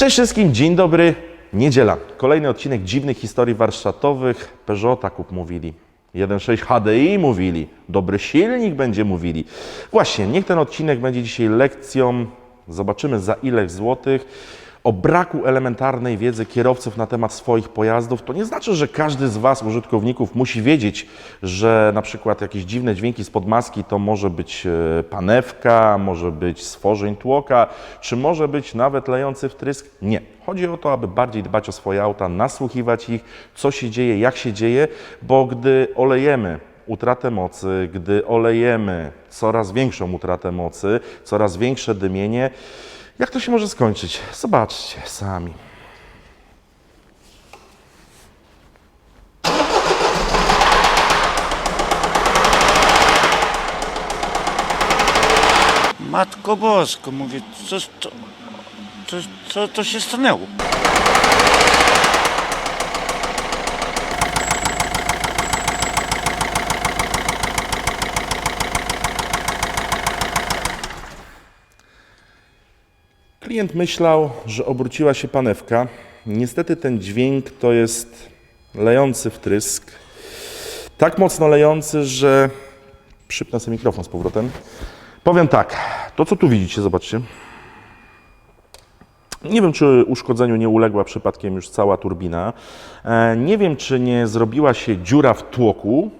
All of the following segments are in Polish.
Cześć wszystkim, dzień dobry, niedziela. Kolejny odcinek dziwnych historii warsztatowych. Peugeota kup mówili. 1.6 HDI mówili. Dobry silnik będzie mówili. Właśnie, niech ten odcinek będzie dzisiaj lekcją, zobaczymy za ile złotych, o braku elementarnej wiedzy kierowców na temat swoich pojazdów. To nie znaczy, że każdy z Was, użytkowników, musi wiedzieć, że na przykład jakieś dziwne dźwięki spod maski to może być e, panewka, może być stworzeń tłoka, czy może być nawet lejący wtrysk. Nie. Chodzi o to, aby bardziej dbać o swoje auta, nasłuchiwać ich, co się dzieje, jak się dzieje, bo gdy olejemy utratę mocy, gdy olejemy coraz większą utratę mocy, coraz większe dymienie, jak to się może skończyć? Zobaczcie sami. Matko Bosko, mówię, co, co, co, co, co się stanęło? Klient myślał, że obróciła się panewka. Niestety ten dźwięk to jest lejący wtrysk. Tak mocno lejący, że przypnę sobie mikrofon z powrotem. Powiem tak, to co tu widzicie, zobaczcie. Nie wiem, czy uszkodzeniu nie uległa przypadkiem już cała turbina. E, Nie wiem, czy nie zrobiła się dziura w tłoku,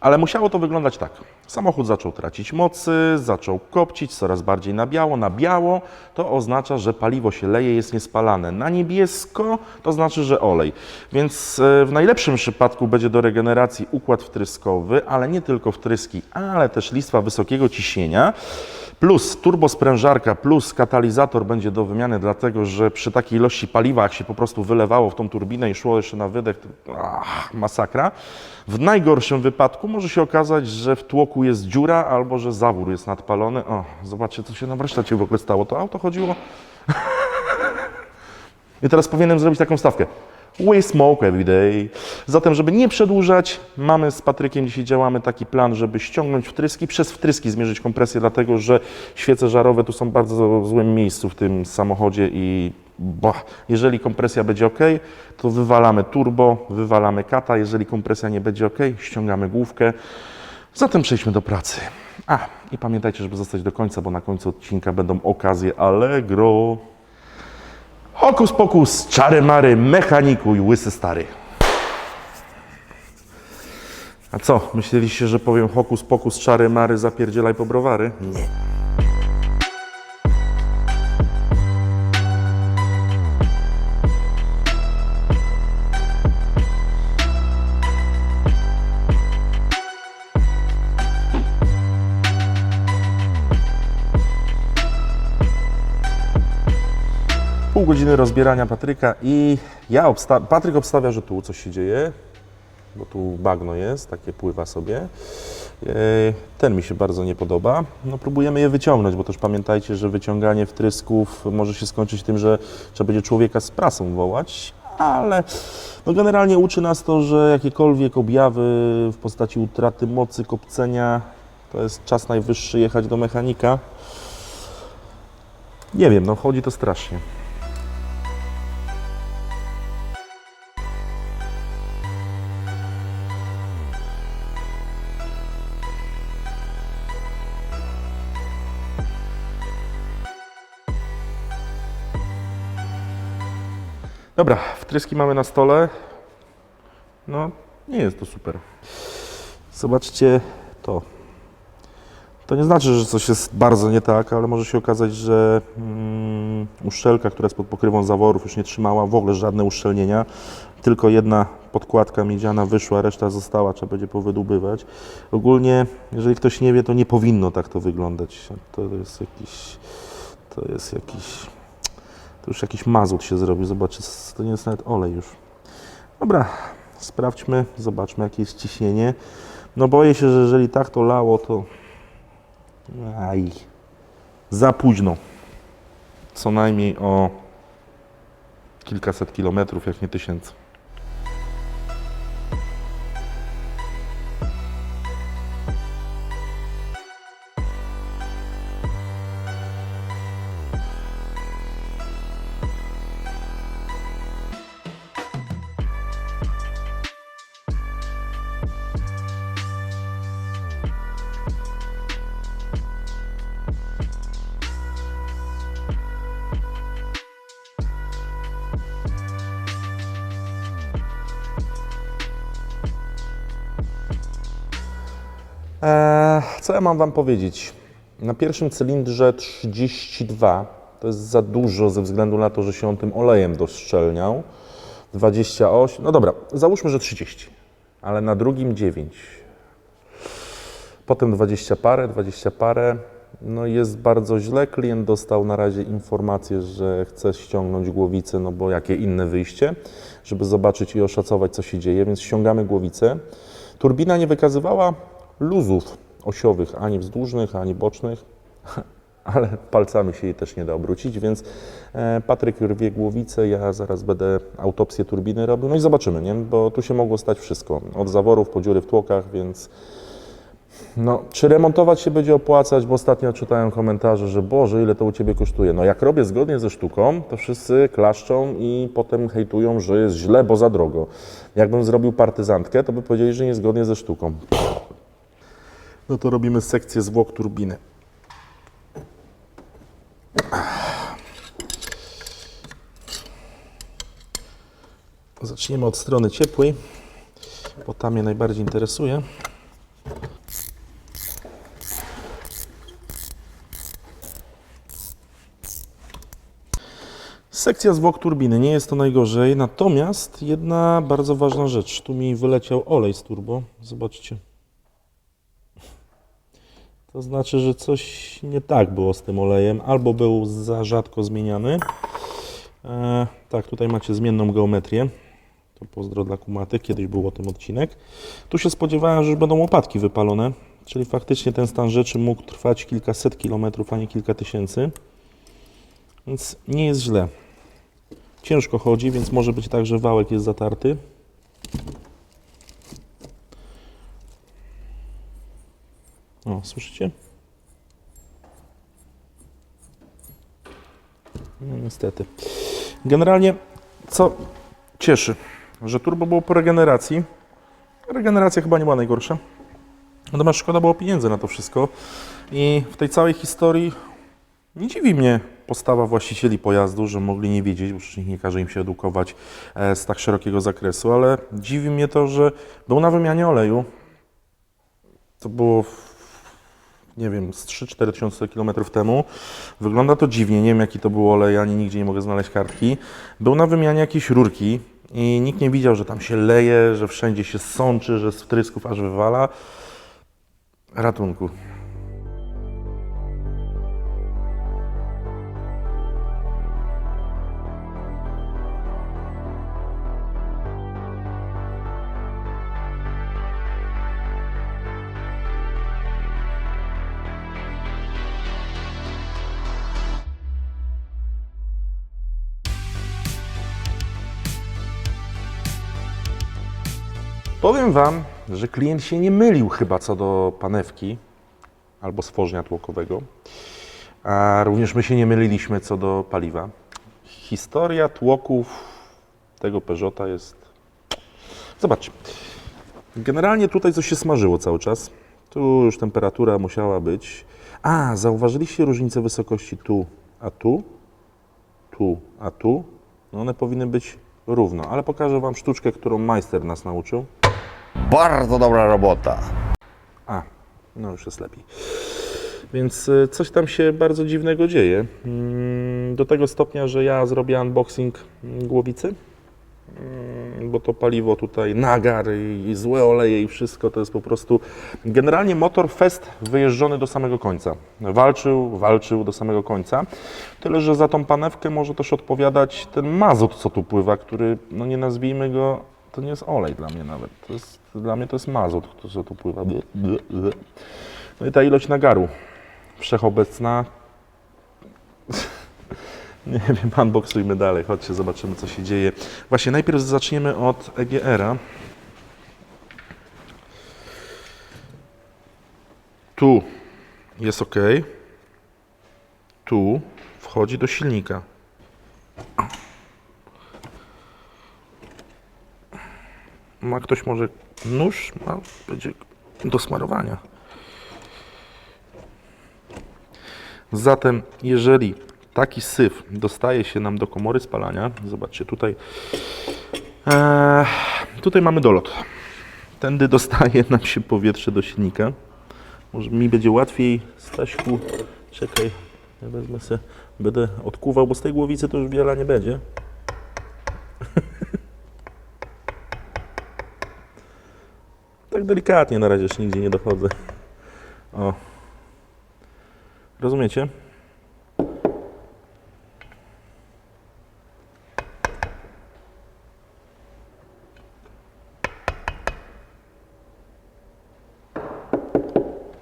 ale musiało to wyglądać tak. Samochód zaczął tracić mocy, zaczął kopcić coraz bardziej na biało. Na biało to oznacza, że paliwo się leje, jest niespalane. Na niebiesko to znaczy, że olej. Więc e, w najlepszym przypadku będzie do regeneracji układ wtryskowy, ale nie tylko wtryski, ale też listwa wysokiego ciśnienia. Plus turbosprężarka, plus katalizator będzie do wymiany, dlatego że przy takiej ilości paliwa, jak się po prostu wylewało w tą turbinę i szło jeszcze na wydech, to ach, masakra. W najgorszym wypadku może się okazać, że w tłoku jest dziura albo że zawór jest nadpalony. O, zobaczcie, co się na warsztacie w ogóle stało. To auto chodziło. I teraz powinienem zrobić taką stawkę. We smoke every day. Zatem, żeby nie przedłużać, mamy z Patrykiem dzisiaj działamy taki plan, żeby ściągnąć wtryski, przez wtryski zmierzyć kompresję, dlatego że świece żarowe tu są w bardzo złym miejscu w tym samochodzie i bah, jeżeli kompresja będzie ok, to wywalamy turbo, wywalamy kata. Jeżeli kompresja nie będzie ok, ściągamy główkę. Zatem przejdźmy do pracy. A, i pamiętajcie, żeby zostać do końca, bo na końcu odcinka będą okazje Allegro. Hokus pokus, czary mary, mechanikuj, łysy stary. A co, myśleliście, że powiem hokus pokus, czary mary, zapierdzielaj po browary? Nie. Pół godziny rozbierania Patryka i ja obsta- Patryk obstawia, że tu coś się dzieje, bo tu bagno jest, takie pływa sobie. E, Ten mi się bardzo nie podoba. No, próbujemy je wyciągnąć, bo też pamiętajcie, że wyciąganie wtrysków może się skończyć tym, że trzeba będzie człowieka z prasą wołać, ale no generalnie uczy nas to, że jakiekolwiek objawy w postaci utraty mocy, kopcenia, to jest czas najwyższy jechać do mechanika. Nie wiem, no chodzi to strasznie. Dobra, wtryski mamy na stole. No, nie jest to super. Zobaczcie to. To nie znaczy, że coś jest bardzo nie tak, ale może się okazać, że mm, uszczelka, która jest pod pokrywą zaworów, już nie trzymała w ogóle żadne uszczelnienia. Tylko jedna podkładka miedziana wyszła, reszta została, trzeba będzie powydłubywać. Ogólnie, jeżeli ktoś nie wie, to nie powinno tak to wyglądać. To jest jakiś. To jest jakiś. To już jakiś mazut się zrobił. Zobaczcie, to nie jest nawet olej już. Dobra, sprawdźmy, zobaczmy jakie jest ciśnienie. No boję się, że jeżeli tak to lało, to aj, za późno. Co najmniej o kilkaset kilometrów, jak nie tysięcy. Co ja mam Wam powiedzieć? Na pierwszym cylindrze 32 to jest za dużo ze względu na to, że się on tym olejem doszczelniał. 28, no dobra, załóżmy, że 30, ale na drugim 9. Potem 20 parę, 20 parę. No jest bardzo źle. Klient dostał na razie informację, że chce ściągnąć głowicę, no bo jakie inne wyjście, żeby zobaczyć i oszacować, co się dzieje, więc ściągamy głowicę. Turbina nie wykazywała luzów osiowych, ani wzdłużnych, ani bocznych, ale palcami się jej też nie da obrócić, więc e, Patryk rwie głowicę, ja zaraz będę autopsję turbiny robił, no i zobaczymy, nie? bo tu się mogło stać wszystko, od zaworów po dziury w tłokach, więc no, czy remontować się będzie opłacać, bo ostatnio czytałem komentarze, że Boże, ile to u Ciebie kosztuje. No jak robię zgodnie ze sztuką, to wszyscy klaszczą i potem hejtują, że jest źle, bo za drogo. Jakbym zrobił partyzantkę, to by powiedzieli, że niezgodnie ze sztuką. No to robimy sekcję zwłok turbiny. Zaczniemy od strony ciepłej, bo ta mnie najbardziej interesuje. Sekcja zwłok turbiny, nie jest to najgorzej, natomiast jedna bardzo ważna rzecz. Tu mi wyleciał olej z turbo, zobaczcie. To znaczy, że coś nie tak było z tym olejem, albo był za rzadko zmieniany. E, tak, tutaj macie zmienną geometrię. To pozdro dla kumaty, kiedyś był o tym odcinek. Tu się spodziewałem, że będą łopadki wypalone, czyli faktycznie ten stan rzeczy mógł trwać kilkaset kilometrów, a nie kilka tysięcy. Więc nie jest źle. Ciężko chodzi, więc może być tak, że wałek jest zatarty. O, słyszycie? No niestety. Generalnie, co cieszy, że turbo było po regeneracji. Regeneracja chyba nie była najgorsza. Natomiast szkoda było pieniędzy na to wszystko. I w tej całej historii nie dziwi mnie postawa właścicieli pojazdu, że mogli nie wiedzieć, bo przecież nie każe im się edukować e, z tak szerokiego zakresu, ale dziwi mnie to, że był na wymianie oleju. To było, nie wiem, z 3-4 tysiące kilometrów temu. Wygląda to dziwnie, nie wiem jaki to był olej, ani nigdzie nie mogę znaleźć kartki. Był na wymianie jakieś rurki i nikt nie widział, że tam się leje, że wszędzie się sączy, że z wtrysków aż wywala. Ratunku. Powiem Wam, że klient się nie mylił chyba co do panewki albo stworzenia tłokowego. A również my się nie myliliśmy co do paliwa. Historia tłoków tego Peugeota jest... Zobaczcie. Generalnie tutaj coś się smażyło cały czas. Tu już temperatura musiała być. A, zauważyliście różnicę wysokości tu, a tu? Tu, a tu? No one powinny być równo, ale pokażę Wam sztuczkę, którą majster nas nauczył. Bardzo dobra robota. A, no już jest lepiej. Więc y, coś tam się bardzo dziwnego dzieje. Mm, Do tego stopnia, że ja zrobię unboxing głowicy, Mm, bo to paliwo tutaj, nagar i złe oleje i wszystko to jest po prostu... Generalnie motor fest wyjeżdżony do samego końca. Walczył, walczył do samego końca. Tyle, że za tą panewkę może też odpowiadać ten mazut, co tu pływa, który, no nie nazwijmy go, to nie jest olej dla mnie nawet. Jest, dla mnie to jest mazut, co tu pływa. No i ta ilość nagaru wszechobecna. Nie wiem, unboxujmy dalej. Chodźcie, zobaczymy, co się dzieje. Właśnie najpierw zaczniemy od EGR-a. Tu jest ok. Tu wchodzi do silnika. Ma ktoś może nóż? No, będzie do smarowania. Zatem, jeżeli taki syf dostaje się nam do komory spalania, zobaczcie tutaj, e, tutaj mamy dolot. Tędy dostaje nam się powietrze do silnika. Może mi będzie łatwiej, Staśku, czekaj, ja wezmę se, będę odkuwał, bo z tej głowicy to już wiele nie będzie. Tak delikatnie na razie jeszcze nigdzie nie dochodzę. O. Rozumiecie?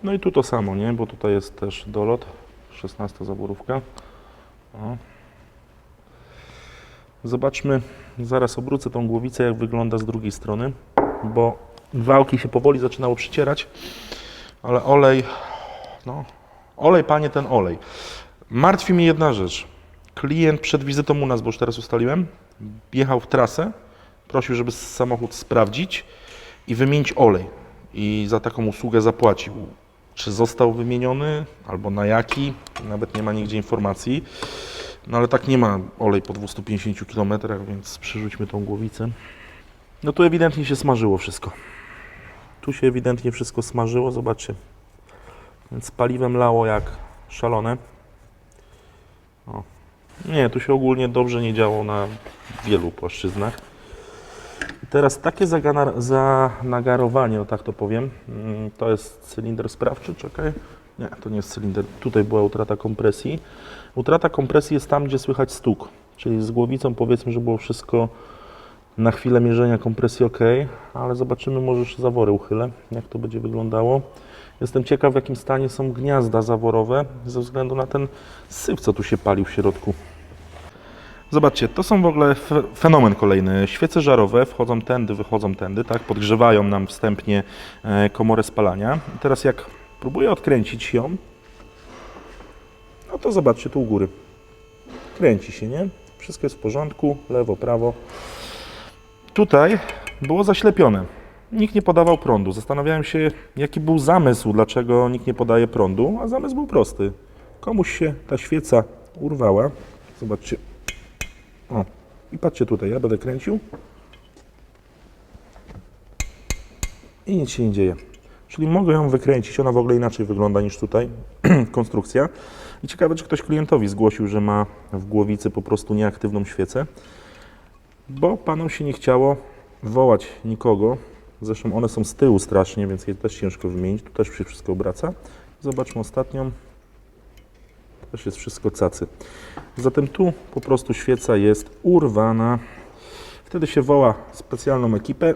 No i tu to samo, nie? Bo tutaj jest też dolot, 16 zaworówka. O. Zobaczmy, zaraz obrócę tą głowicę, jak wygląda z drugiej strony, bo wałki się powoli zaczynało przycierać, ale olej, no, olej, panie, ten olej. Martwi mnie jedna rzecz. Klient przed wizytą u nas, bo już teraz ustaliłem, jechał w trasę, prosił, żeby samochód sprawdzić i wymienić olej. I za taką usługę zapłacił. Czy został wymieniony, albo na jaki, nawet nie ma nigdzie informacji. No ale tak nie ma olej po 250 km, więc przerzućmy tą głowicę. No tu ewidentnie się smażyło wszystko. Tu się ewidentnie wszystko smażyło, zobaczcie. Więc paliwem lało jak szalone. O. Nie, tu się ogólnie dobrze nie działo na wielu płaszczyznach. I teraz takie zanagarowanie, o tak to powiem, mm, to jest cylinder sprawczy, czekaj. Nie, to nie jest cylinder. Tutaj była utrata kompresji. Utrata kompresji jest tam, gdzie słychać stuk, czyli z głowicą powiedzmy, że było wszystko na chwilę mierzenia kompresji ok, ale zobaczymy, może jeszcze zawory uchylę, jak to będzie wyglądało. Jestem ciekaw, w jakim stanie są gniazda zaworowe, ze względu na ten syf, co tu się palił w środku. Zobaczcie, to są w ogóle fe- fenomen kolejny. Świece żarowe wchodzą tędy, wychodzą tędy, tak? Podgrzewają nam wstępnie e, komorę spalania. I teraz jak próbuję odkręcić ją, no to zobaczcie tu u góry. Kręci się, nie? Wszystko jest w porządku, lewo, prawo. Tutaj było zaślepione. Nikt nie podawał prądu. Zastanawiałem się, jaki był zamysł, dlaczego nikt nie podaje prądu, a zamysł był prosty. Komuś się ta świeca urwała. Zobaczcie. O, i patrzcie tutaj, ja będę kręcił. I nic się nie dzieje. Czyli mogę ją wykręcić, ona w ogóle inaczej wygląda niż tutaj konstrukcja. I ciekawe, czy ktoś klientowi zgłosił, że ma w głowicy po prostu nieaktywną świecę, bo panom się nie chciało wołać nikogo. Zresztą one są z tyłu strasznie, więc je też ciężko wymienić. Tu też się wszystko obraca. Zobaczmy ostatnią. Też jest wszystko cacy. Zatem tu po prostu świeca jest urwana. Wtedy się woła specjalną ekipę.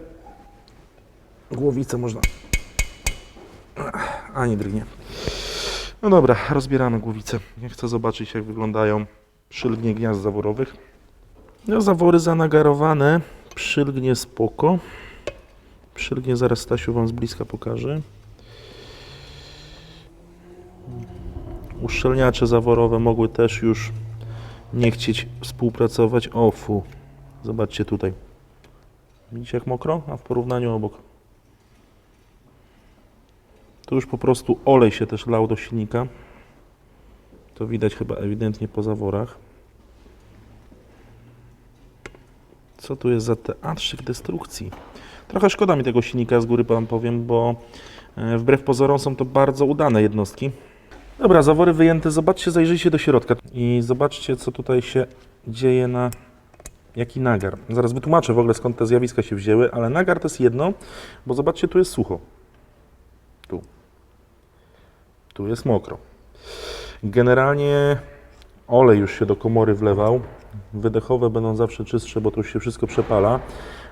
Głowicę można. A nie drgnie. No dobra, rozbieramy głowicę. Ja chcę zobaczyć, jak wyglądają przylgnie gniazd zaworowych. No, zawory zanagarowane. Przylgnie spoko. Przylgnie zaraz Stasiu Wam z bliska pokażę. Uszczelniacze zaworowe mogły też już nie chcieć współpracować. O. Zobaczcie tutaj. Widzicie jak mokro? A w porównaniu obok. Tu już po prostu olej się też lał do silnika. To widać chyba ewidentnie po zaworach. Co tu jest za teatrzyk destrukcji? Trochę szkoda mi tego silnika z góry, wam powiem, bo e, wbrew pozorom są to bardzo udane jednostki. Dobra, zawory wyjęte. Zobaczcie, zajrzyjcie do środka i zobaczcie, co tutaj się dzieje na jaki nagar. Zaraz wytłumaczę w ogóle, skąd te zjawiska się wzięły, ale nagar to jest jedno, bo zobaczcie, tu jest sucho. Tu. Tu jest mokro. Generalnie olej już się do komory wlewał. Wydechowe będą zawsze czystsze, bo już się wszystko przepala,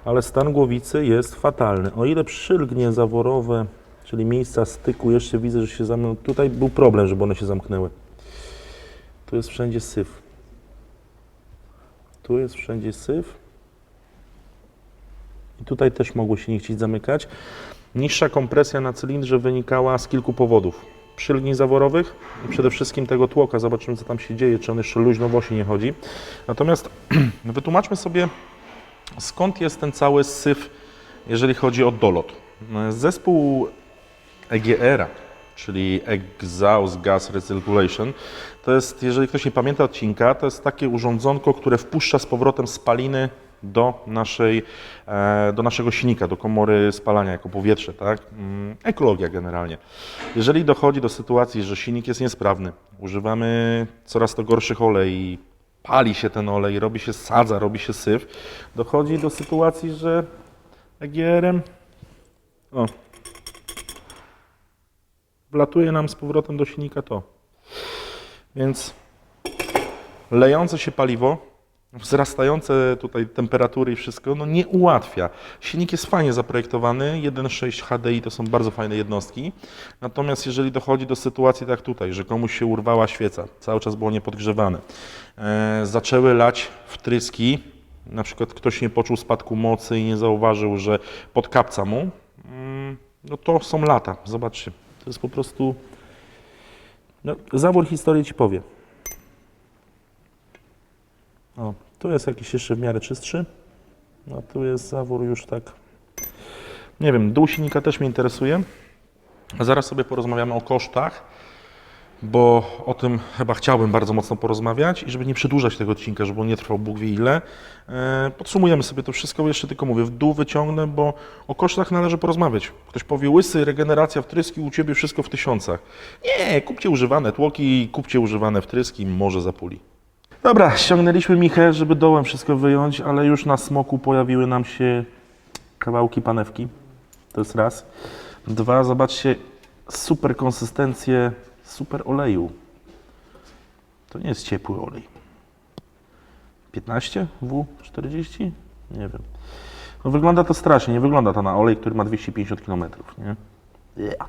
ale stan głowicy jest fatalny. O ile przylgnie zaworowe, czyli miejsca styku, jeszcze widzę, że się zamknęły. Tutaj był problem, żeby one się zamknęły. Tu jest wszędzie syf. Tu jest wszędzie syf. I tutaj też mogło się nie chcieć zamykać. Niższa kompresja na cylindrze wynikała z kilku powodów. Przylgni zaworowych i przede wszystkim tego tłoka. Zobaczymy, co tam się dzieje, czy on jeszcze luźno w osi nie chodzi. Natomiast wytłumaczmy sobie, skąd jest ten cały syf, jeżeli chodzi o dolot. Zespół EGR, czyli Exhaust Gas Recirculation, to jest, jeżeli ktoś nie pamięta odcinka, to jest takie urządzonko, które wpuszcza z powrotem spaliny do, naszej, e, do naszego silnika, do komory spalania jako powietrze, tak? Mm, Ekologia generalnie. Jeżeli dochodzi do sytuacji, że silnik jest niesprawny, używamy coraz to gorszych olei, pali się ten olej, robi się sadza, robi się syf, dochodzi do sytuacji, że EGR-em o, wlatuje nam z powrotem do silnika to. Więc lejące się paliwo, wzrastające tutaj temperatury i wszystko, no nie ułatwia. Silnik jest fajnie zaprojektowany, 1.6 HDI to są bardzo fajne jednostki, natomiast jeżeli dochodzi do sytuacji tak tutaj, że komuś się urwała świeca, cały czas było niepodgrzewane, e, zaczęły lać wtryski, na przykład ktoś nie poczuł spadku mocy i nie zauważył, że podkapca mu, mm, no to są lata, zobaczcie, to jest po prostu, no, zawór historii Ci powie. O, tu jest jakiś jeszcze w miarę czystszy. No tu jest zawór już tak. Nie wiem, dół silnika też mnie interesuje. A Zaraz sobie porozmawiamy o kosztach, bo o tym chyba chciałbym bardzo mocno porozmawiać i żeby nie przedłużać tego odcinka, żeby on nie trwał Bóg wie ile. E, podsumujemy sobie to wszystko, jeszcze tylko mówię, w dół wyciągnę, bo o kosztach należy porozmawiać. Ktoś powie, łysy, regeneracja wtryski, u Ciebie wszystko w tysiącach. Nie, kupcie używane tłoki, kupcie używane wtryski, może zapuli. Dobra, ściągnęliśmy Michę, żeby dołem wszystko wyjąć, ale już na smoku pojawiły nam się kawałki panewki. To jest raz. Dwa, zobaczcie, super konsystencję, super oleju. To nie jest ciepły olej. 15 W40? Nie wiem. No wygląda to strasznie, nie wygląda to na olej, który ma 250 km, nie? Yeah.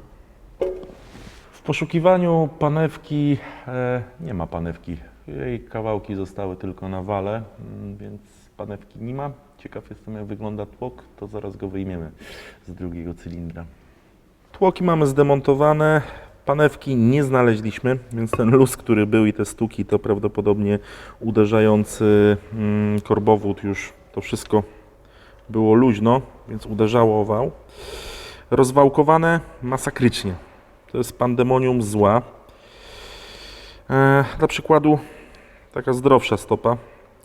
W poszukiwaniu panewki e, nie ma panewki. Jej kawałki zostały tylko na wale, mm, więc panewki nie ma. Ciekaw jestem, jak wygląda tłok, to zaraz go wyjmiemy z drugiego cylindra. Tłoki mamy zdemontowane, panewki nie znaleźliśmy, więc ten luz, który był i te stuki, to prawdopodobnie uderzający mm, korbowód już to wszystko było luźno, więc uderzało o wał. Rozwałkowane masakrycznie. To jest pandemonium zła. E, dla przykładu taka zdrowsza stopa,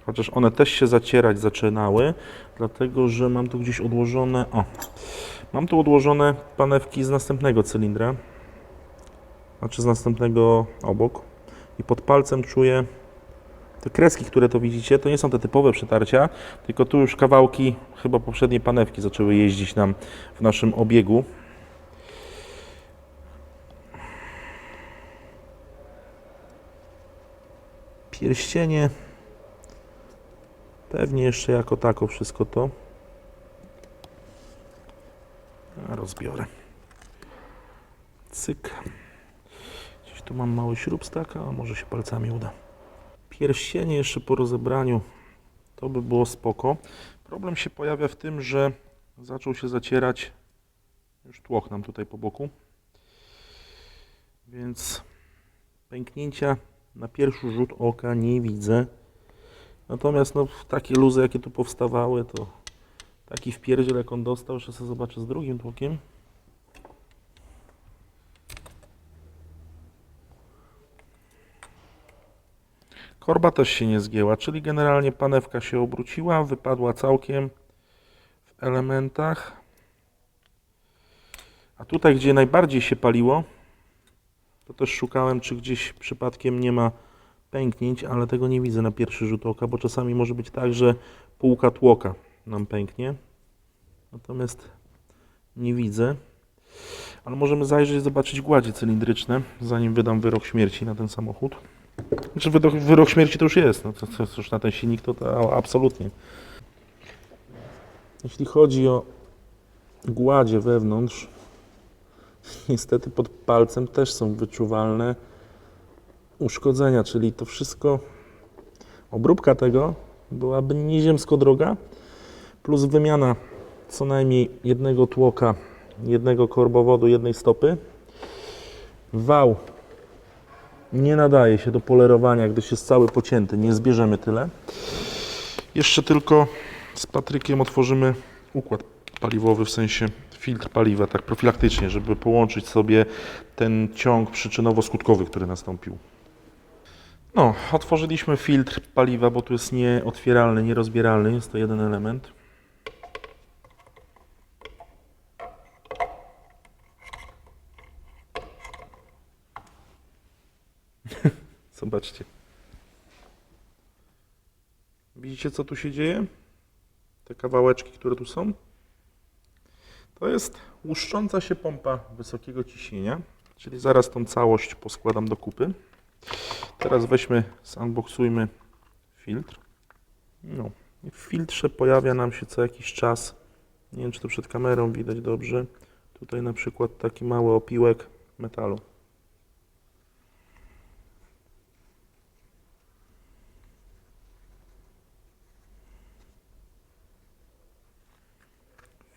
chociaż one też się zacierać zaczynały, dlatego że mam tu gdzieś odłożone, o, mam tu odłożone panewki z następnego cylindra, znaczy z następnego obok i pod palcem czuję te kreski, które to widzicie, to nie są te typowe przetarcia, tylko tu już kawałki chyba poprzedniej panewki zaczęły jeździć nam w naszym obiegu. Pierścienie. Pewnie jeszcze jako tako wszystko to. Rozbiorę. Cyk. Gdzieś tu mam mały śrubstak, a może się palcami uda. Pierścienie jeszcze po rozebraniu to by było spoko. Problem się pojawia w tym, że zaczął się zacierać już tłoch nam tutaj po boku. Więc pęknięcia na pierwszy rzut oka nie widzę. Natomiast no, takie luzy, jakie tu powstawały, to taki wpierdziel, jak on dostał, jeszcze sobie zobaczę z drugim tłokiem. Korba też się nie zgięła, czyli generalnie panewka się obróciła, wypadła całkiem w elementach. A tutaj, gdzie najbardziej się paliło, to też szukałem, czy gdzieś przypadkiem nie ma pęknięć, ale tego nie widzę na pierwszy rzut oka, bo czasami może być tak, że półka tłoka nam pęknie. Natomiast nie widzę. Ale możemy zajrzeć, zobaczyć gładzie cylindryczne, zanim wydam wyrok śmierci na ten samochód. Znaczy wyrok, wyrok śmierci to już jest, no to, to już na ten silnik to, to absolutnie. Jeśli chodzi o gładzie wewnątrz, niestety pod palcem też są wyczuwalne uszkodzenia, czyli to wszystko, obróbka tego byłaby nieziemsko droga, plus wymiana co najmniej jednego tłoka, jednego korbowodu, jednej stopy. Wał nie nadaje się do polerowania, gdyż jest cały pocięty, nie zbierzemy tyle. Jeszcze tylko z Patrykiem otworzymy układ paliwowy, w sensie filtr paliwa, tak profilaktycznie, żeby połączyć sobie ten ciąg przyczynowo-skutkowy, który nastąpił. No, otworzyliśmy filtr paliwa, bo tu jest nieotwieralny, nierozbieralny. Jest to jeden element. Zobaczcie. Widzicie, co tu się dzieje? Te kawałeczki, które tu są? To jest łuszcząca się pompa wysokiego ciśnienia, czyli zaraz tą całość poskładam do kupy. Teraz weźmy, zunboxujmy filtr. No, w filtrze pojawia nam się co jakiś czas, nie wiem czy to przed kamerą widać dobrze, tutaj na przykład taki mały opiłek metalu.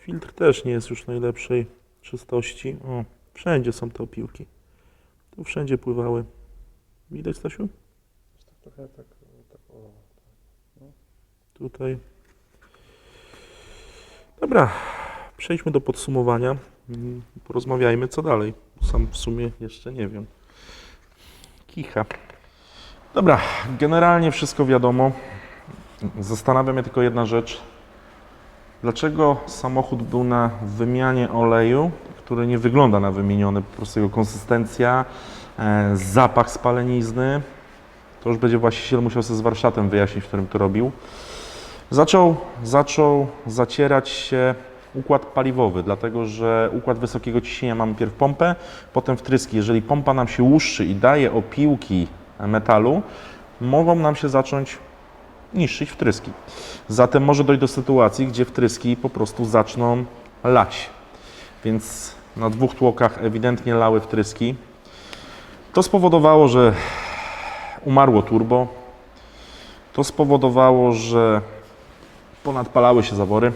Filtr też nie jest już najlepszej czystości. O, wszędzie są te opiłki. Tu wszędzie pływały. Widać, Stasiu? Trochę tak, tak o. Tutaj. Dobra, przejdźmy do podsumowania. Porozmawiajmy, co dalej. Sam w sumie jeszcze nie wiem. Kicha. Dobra, generalnie wszystko wiadomo. Zastanawia mnie tylko jedna rzecz. Dlaczego samochód był na wymianie oleju, który nie wygląda na wymieniony, po prostu jego konsystencja, e, zapach spalenizny. To już będzie właściciel musiał sobie z warsztatem wyjaśnić, w którym to robił. Zaczął, zaczął zacierać się układ paliwowy, dlatego że układ wysokiego ciśnienia mamy pierw pompę, potem wtryski. Jeżeli pompa nam się łuszczy i daje opiłki metalu, mogą nam się zacząć niszczyć wtryski. Zatem może dojść do sytuacji, gdzie wtryski po prostu zaczną lać. Więc na dwóch tłokach ewidentnie lały wtryski. To spowodowało, że umarło turbo. To spowodowało, że ponadpalały się zawory.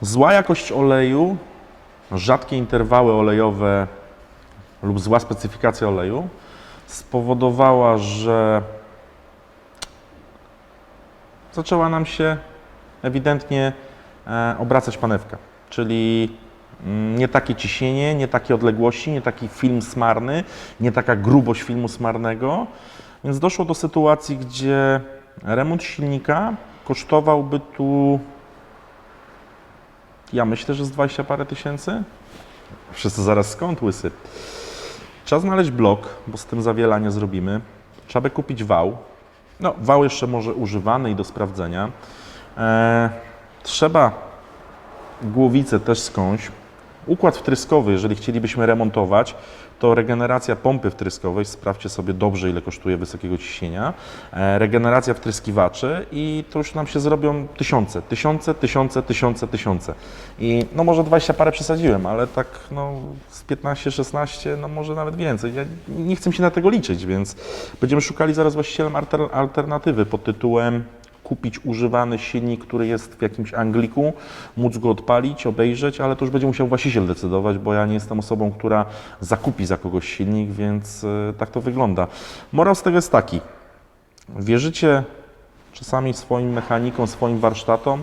Zła jakość oleju, rzadkie interwały olejowe lub zła specyfikacja oleju spowodowała, że zaczęła nam się ewidentnie e, obracać panewka, czyli mm, nie takie ciśnienie, nie takie odległości, nie taki film smarny, nie taka grubość filmu smarnego, więc doszło do sytuacji, gdzie remont silnika kosztowałby tu, ja myślę, że z 20 parę tysięcy. Wszyscy zaraz skąd łysy? Trzeba znaleźć blok, bo z tym za wiele nie zrobimy. Trzeba by kupić wał. No, wał jeszcze może używany i do sprawdzenia. E, trzeba głowicę też skądś. Układ wtryskowy, jeżeli chcielibyśmy remontować, to regeneracja pompy wtryskowej, sprawdźcie sobie dobrze, ile kosztuje wysokiego ciśnienia, e, regeneracja wtryskiwaczy i to już nam się zrobią tysiące, tysiące, tysiące, tysiące, tysiące. I no może 20 parę przesadziłem, ale tak no z 15, 16, no może nawet więcej. Ja nie chcę się na tego liczyć, więc będziemy szukali zaraz właścicielem alter, alternatywy pod tytułem kupić używany silnik, który jest w jakimś Angliku, móc go odpalić, obejrzeć, ale to już będzie musiał właściciel decydować, bo ja nie jestem osobą, która zakupi za kogoś silnik, więc y, tak to wygląda. Morał z tego jest taki. Wierzycie czasami swoim mechanikom, swoim warsztatom.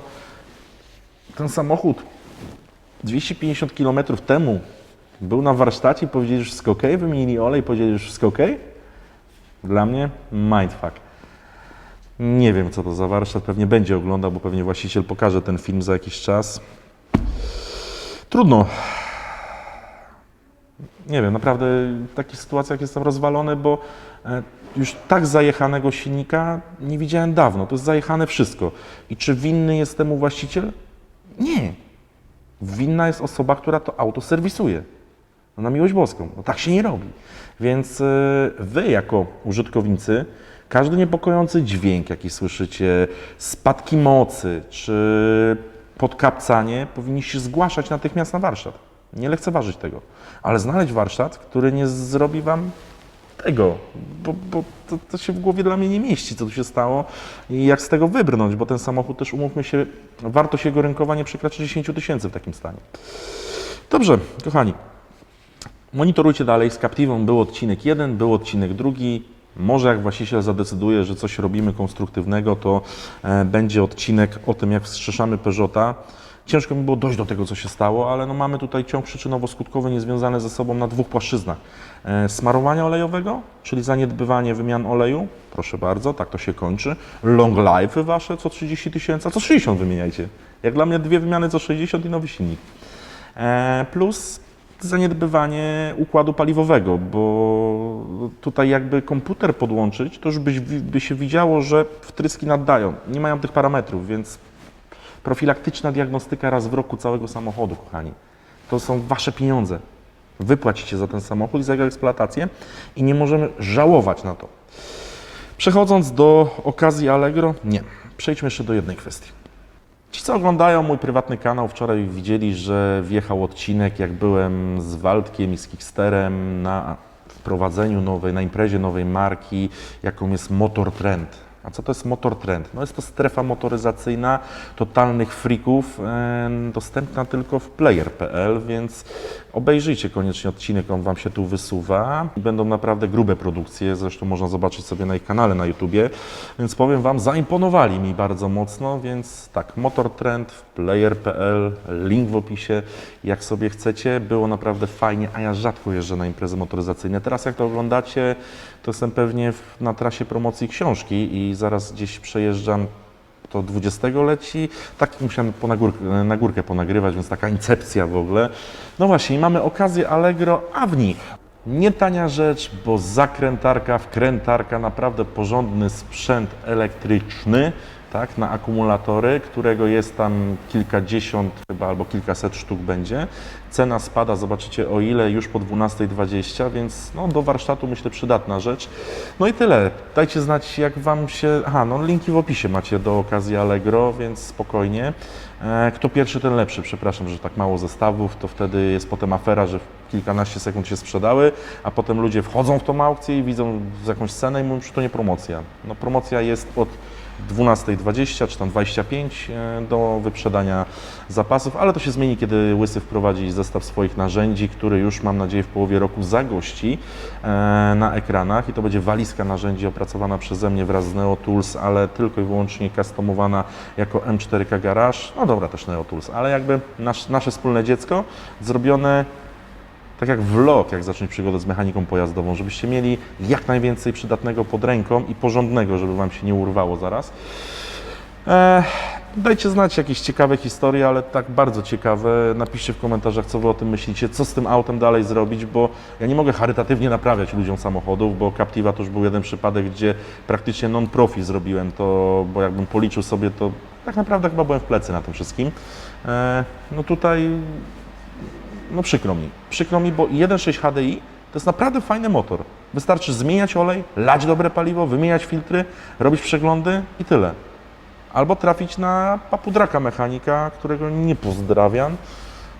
Ten samochód 250 km temu był na warsztacie i powiedzieli, że wszystko ok, wymienili olej i powiedzieli, że wszystko ok. Dla mnie mindfuck. Nie wiem, co to za warsztat. Pewnie będzie oglądał, bo pewnie właściciel pokaże ten film za jakiś czas. Trudno. Nie wiem, naprawdę w takich sytuacjach jestem rozwalony, bo e, już tak zajechanego silnika nie widziałem dawno. To jest zajechane wszystko. I czy winny jest temu właściciel? Nie. Winna jest osoba, która to auto serwisuje. No na miłość boską, no tak się nie robi. Więc y, wy jako użytkownicy, każdy niepokojący dźwięk, jaki słyszycie, spadki mocy czy podkapcanie, powinniście zgłaszać natychmiast na warsztat. Nie lekceważyć tego, ale znaleźć warsztat, który nie zrobi wam tego, bo, bo to, to się w głowie dla mnie nie mieści, co tu się stało i jak z tego wybrnąć, bo ten samochód też, umówmy się, wartość jego rynkowa nie przekracza 10 tysięcy w takim stanie. Dobrze, kochani, Monitorujcie dalej. Z Captivą był odcinek jeden, był odcinek drugi. Może jak właściciel zadecyduje, że coś robimy konstruktywnego, to e, będzie odcinek o tym, jak wstrzeszamy Peugeota. Ciężko mi było dojść do tego, co się stało, ale no mamy tutaj ciąg przyczynowo-skutkowy niezwiązany ze sobą na dwóch płaszczyznach. E, smarowania olejowego, czyli zaniedbywanie wymian oleju, proszę bardzo, tak to się kończy. Long life wasze co 30 tysięcy, a co 60 wymieniajcie. Jak dla mnie dwie wymiany co 60 i nowy silnik. E, plus zaniedbywanie układu paliwowego, bo tutaj jakby komputer podłączyć, to już by się widziało, że wtryski naddają. Nie mają tych parametrów, więc profilaktyczna diagnostyka raz w roku całego samochodu, kochani. To są wasze pieniądze. Wypłacicie za ten samochód i za jego eksploatację i nie możemy żałować na to. Przechodząc do okazji Allegro, nie. Przejdźmy jeszcze do jednej kwestii. Ci, co oglądają mój prywatny kanał, wczoraj widzieli, że wjechał odcinek, jak byłem z Waldkiem i z Kicksterem na wprowadzeniu nowej, na imprezie nowej marki, jaką jest Motor Trend. A co to jest Motor Trend? No jest to strefa motoryzacyjna totalnych freaków, e, dostępna tylko w player.pl, więc obejrzyjcie koniecznie odcinek, on Wam się tu wysuwa. Będą naprawdę grube produkcje, zresztą można zobaczyć sobie na ich kanale na YouTubie, więc powiem Wam, zaimponowali mi bardzo mocno, więc tak, Motor Trend player.pl, link w opisie, jak sobie chcecie. Było naprawdę fajnie, a ja rzadko jeżdżę na imprezy motoryzacyjne. Teraz jak to oglądacie, to jestem pewnie na trasie promocji książki i zaraz gdzieś przejeżdżam to 20 leci, tak musiałem po na górkę ponagrywać, więc taka incepcja w ogóle. No właśnie, mamy okazję Allegro Avni. Nie tania rzecz, bo zakrętarka, wkrętarka, naprawdę porządny sprzęt elektryczny, tak, na akumulatory, którego jest tam kilkadziesiąt chyba albo kilkaset sztuk będzie. Cena spada, zobaczycie o ile, już po 12.20, więc no, do warsztatu myślę przydatna rzecz. No i tyle. Dajcie znać jak Wam się... Aha, no linki w opisie macie do okazji Allegro, więc spokojnie. E, Kto pierwszy, ten lepszy. Przepraszam, że tak mało zestawów, to wtedy jest potem afera, że kilkanaście sekund się sprzedały, a potem ludzie wchodzą w tą aukcję i widzą jakąś cenę i mówią, że to nie promocja. No promocja jest od 12.20 czy tam 25 e, do wyprzedania zapasów, ale to się zmieni, kiedy Łysy wprowadzi zestaw swoich narzędzi, który już mam nadzieję w połowie roku zagości e, na ekranach i to będzie walizka narzędzi opracowana przeze mnie wraz z Neo Tools, ale tylko i wyłącznie customowana jako M4K Garage, no dobra też Neo Tools, ale jakby nasz, nasze wspólne dziecko zrobione tak jak vlog, jak zacząć przygodę z mechaniką pojazdową, żebyście mieli jak najwięcej przydatnego pod ręką i porządnego, żeby Wam się nie urwało zaraz. E, dajcie znać jakieś ciekawe historie, ale tak bardzo ciekawe. Napiszcie w komentarzach, co Wy o tym myślicie, co z tym autem dalej zrobić, bo ja nie mogę charytatywnie naprawiać ludziom samochodów, bo Captiva to już był jeden przypadek, gdzie praktycznie non-profi zrobiłem to, bo jakbym policzył sobie, to tak naprawdę chyba byłem w plecy na tym wszystkim. E, no tutaj no przykro mi. Przykro mi, bo 1.6 HDI to jest naprawdę fajny motor. Wystarczy zmieniać olej, lać dobre paliwo, wymieniać filtry, robić przeglądy i tyle. Albo trafić na papudraka mechanika, którego nie pozdrawiam,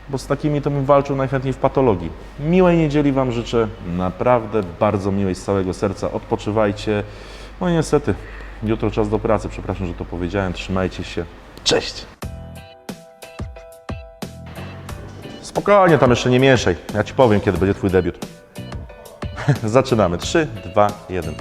bo z takimi to bym walczył najchętniej w patologii. Miłej niedzieli Wam życzę, naprawdę bardzo miłej z całego serca. Odpoczywajcie. No i niestety, jutro czas do pracy. Przepraszam, że to powiedziałem. Trzymajcie się. Cześć! Spokojnie, tam jeszcze nie mieszaj. Ja Ci powiem, kiedy będzie Twój debiut. Zaczynamy. 3, 2, 1.